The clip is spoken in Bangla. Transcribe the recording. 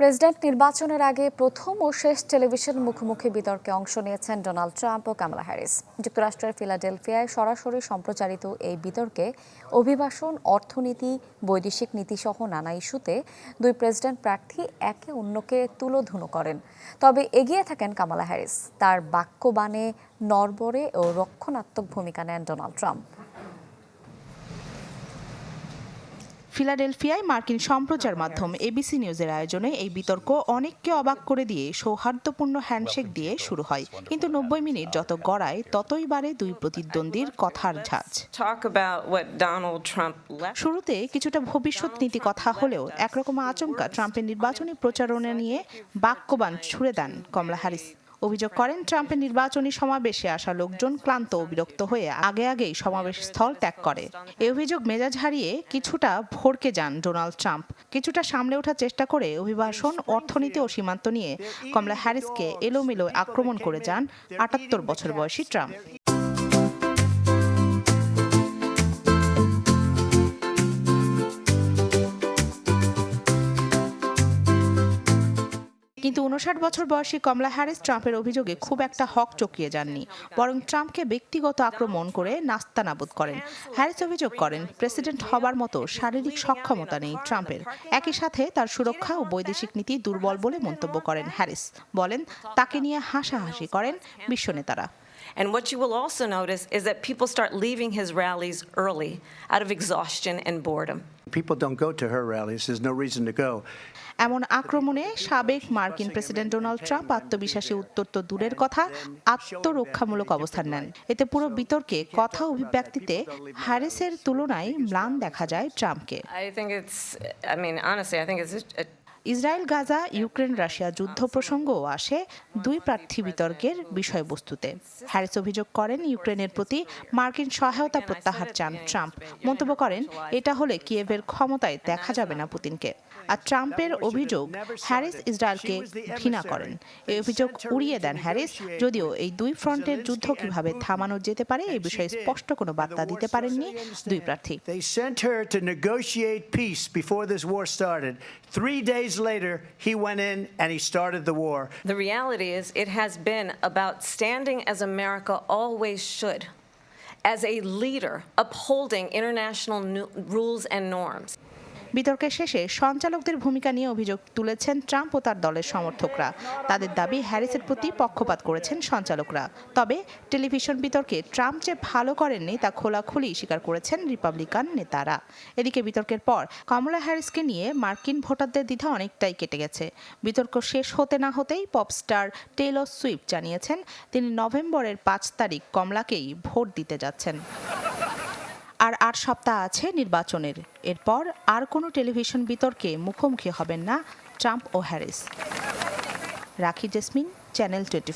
প্রেসিডেন্ট নির্বাচনের আগে প্রথম ও শেষ টেলিভিশন মুখোমুখি বিতর্কে অংশ নিয়েছেন ডোনাল্ড ট্রাম্প ও কামালা হ্যারিস। যুক্তরাষ্ট্রের ফিলাডেলফিয়ায় সরাসরি সম্প্রচারিত এই বিতর্কে অভিবাসন, অর্থনীতি, বৈদেশিক নীতিসহ নানা ইস্যুতে দুই প্রেসিডেন্ট প্রার্থী একে অন্যকে তুলোধুনো করেন। তবে এগিয়ে থাকেন কামালা হ্যারিস। তার বাক্যবাণে নরবরে ও রক্ষণাত্মক ভূমিকা নেন ডোনাল্ড ট্রাম্প। ফিলাডেলফিয়ায় মার্কিন সম্প্রচার মাধ্যম এবিসি নিউজের আয়োজনে এই বিতর্ক অনেককে অবাক করে দিয়ে সৌহার্দ্যপূর্ণ হ্যান্ডশেক দিয়ে শুরু হয়। কিন্তু নব্বই মিনিট যত গড়ায় ততই বাড়ে দুই প্রতিদ্বন্দ্বীর কথার ঝাঁজ. শুরুতে কিছুটা ভবিষ্যৎ নীতি কথা হলেও একরকম আচমকা ট্রাম্পের নির্বাচনী প্রচারণা নিয়ে বাক্যবান ছুড়ে দেন কমলা হ্যারিস। অভিযোগ করেন, ট্রাম্পের নির্বাচনী সমাবেশে আসা লোকজন ক্লান্ত ও বিরক্ত হয়ে আগে আগেই সমাবেশ স্থল ত্যাগ করে। এই অভিযোগ মেজাজ হারিয়ে কিছুটা ভড়কে যান ডোনাল্ড ট্রাম্প। কিছুটা সামলে ওঠার চেষ্টা করে অভিবাসন, অর্থনীতি ও সীমান্ত নিয়ে কমলা হ্যারিসকে এলোমেলো আক্রমণ করে যান আটাত্তর বছর বয়সী ট্রাম্প। কিন্তু উনষাট বছর বয়সী কমলা হ্যারিস ট্রাম্পের অভিযোগে খুব একটা হক চকিয়ে যাননি, বরং ট্রাম্পকে ব্যক্তিগত আক্রমণ করে নাস্তানাবুদ করেন। হ্যারিস অভিযোগ করেন, প্রেসিডেন্ট হবার মতো শারীরিক সক্ষমতা নেই ট্রাম্পের। একই সাথে তার সুরক্ষা ও বৈদেশিক নীতি দুর্বল বলে মন্তব্য করেন হ্যারিস। বলেন, তাকে নিয়ে হাসাহাসি করেন বিশ্ব নেতারা। And what you will also notice is that people start leaving his rallies early out of exhaustion and boredom. People don't go to her rallies. There's no reason to go. এমন আক্রমণে সাবেক মার্কিন প্রেসিডেন্ট ডোনাল্ড ট্রাম্প আত্মবিশ্বাসী উত্তর তো দূরের কথা আত্মরক্ষামূলক অবস্থান নেন এতে পুরো বিতর্কে কথা অভিব্যক্তিতে হ্যারিসের তুলনায় ম্লান দেখা যায় ট্রাম্পকে ইসরায়েল গাজা ইউক্রেন রাশিয়া যুদ্ধ প্রসঙ্গও আসে দুই প্রার্থী বিতর্কের বিষয়বস্তুতে। হ্যারিস অভিযোগ করেন ইউক্রেনের প্রতি মার্কিন সহায়তা প্রত্যাহার চান ট্রাম্প। মন্তব্য করেন এটা হলে কিয়েভের ক্ষমতায় দেখা যাবে না পুতিনকে। আর ট্রাম্পের অভিযোগ হ্যারিস ইসরায়েলকে ঘৃণা করেন এই অভিযোগ উড়িয়ে দেন হ্যারিস যদিও এই দুই ফ্রন্টের যুদ্ধ কিভাবে থামানো যেতে পারে এই বিষয়ে স্পষ্ট কোনো বার্তা দিতে পারেননি দুই প্রার্থী They sent her to negotiate peace before this war started. Three days later, he went in and he started the war. The reality is, it has been about standing as America always should, as a leader upholding international nu- rules and norms. বিতর্কের শেষে সঞ্চালকদের ভূমিকা নিয়ে অভিযোগ তুলেছেন ট্রাম্প ও তার দলের সমর্থকরা। তাদের দাবি হ্যারিসের প্রতি পক্ষপাত করেছেন সঞ্চালকরা। তবে টেলিভিশন বিতর্কে ট্রাম্প যে ভালো করেননি তা খোলাখুলি স্বীকার করেছেন রিপাবলিকান নেতারা। এদিকে বিতর্কের পর কমলা হ্যারিসকে নিয়ে মার্কিন ভোটারদের দ্বিধা অনেকটাই কেটে গেছে। বিতর্ক শেষ হতে না হতেই পপ স্টার টেইলর সুইফট জানিয়েছেন, তিনি নভেম্বরের পাঁচ তারিখ কমলাকেই ভোট দিতে যাচ্ছেন। আর আট সপ্তাহ আছে নির্বাচনের। এরপর আর কোনো টেলিভিশন বিতর্কে মুখোমুখি হবেন না ট্রাম্প ও Harris. Rakhi Jesmin, channel twenty